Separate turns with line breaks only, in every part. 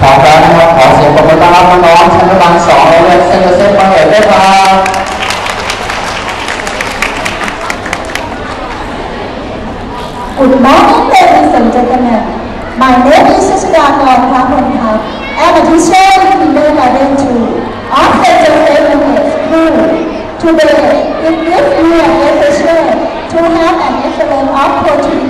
พร้อมแล้วนะครับขอเสียงปรบมือต้อนรับน้องๆชั้นประมาณสองโรงเรียนเซนต์โยเซฟบางเอกด้วยครับ
Good morning, ladies and gentlemen. My name is Sudhakar Pramonthap. I'm a teacher in kindergarten two of the Joseph School. Today, it gives me a pleasure to have an excellent opportunity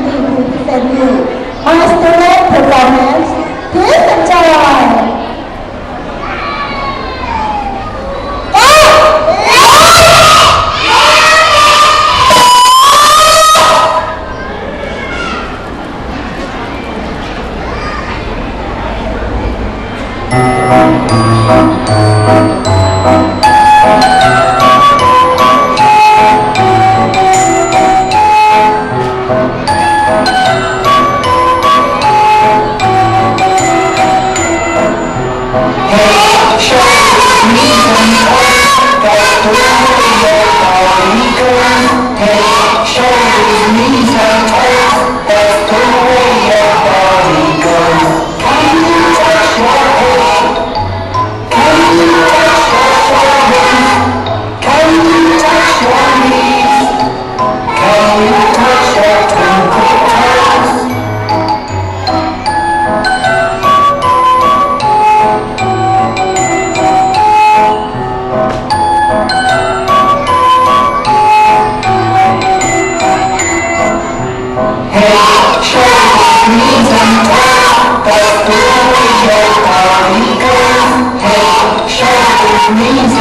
Jesus,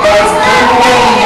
but anyway.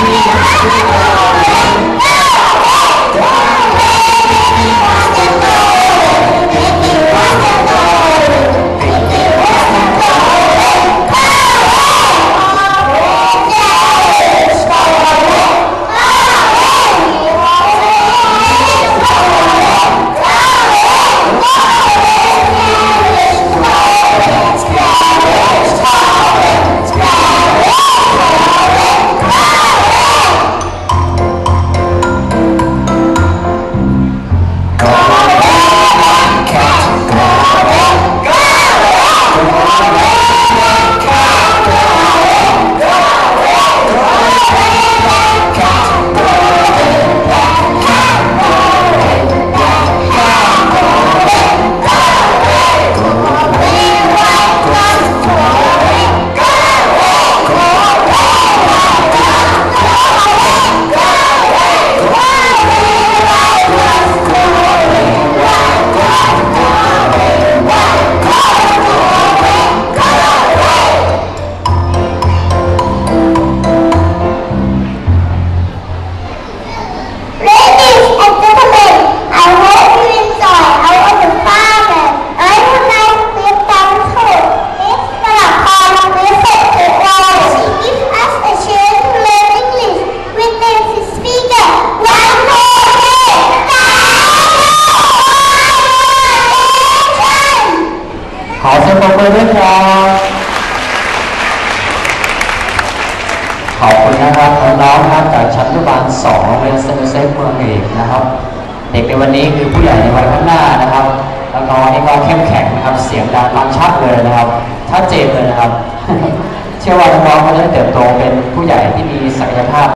你才回头
ะครับ เด็กในวันนี้คือผู้ใหญ่ในวันข้างหน้านะครับน้องๆนี่ก็เข้มแข็งนะครับ เสียงดังฟังชัดเลยนะครับชัดเจนเลยนะครับ เชื่อว่าน้องเขาจะเติบโตเป็นผู้ใหญ่ที่มีศักยภาพ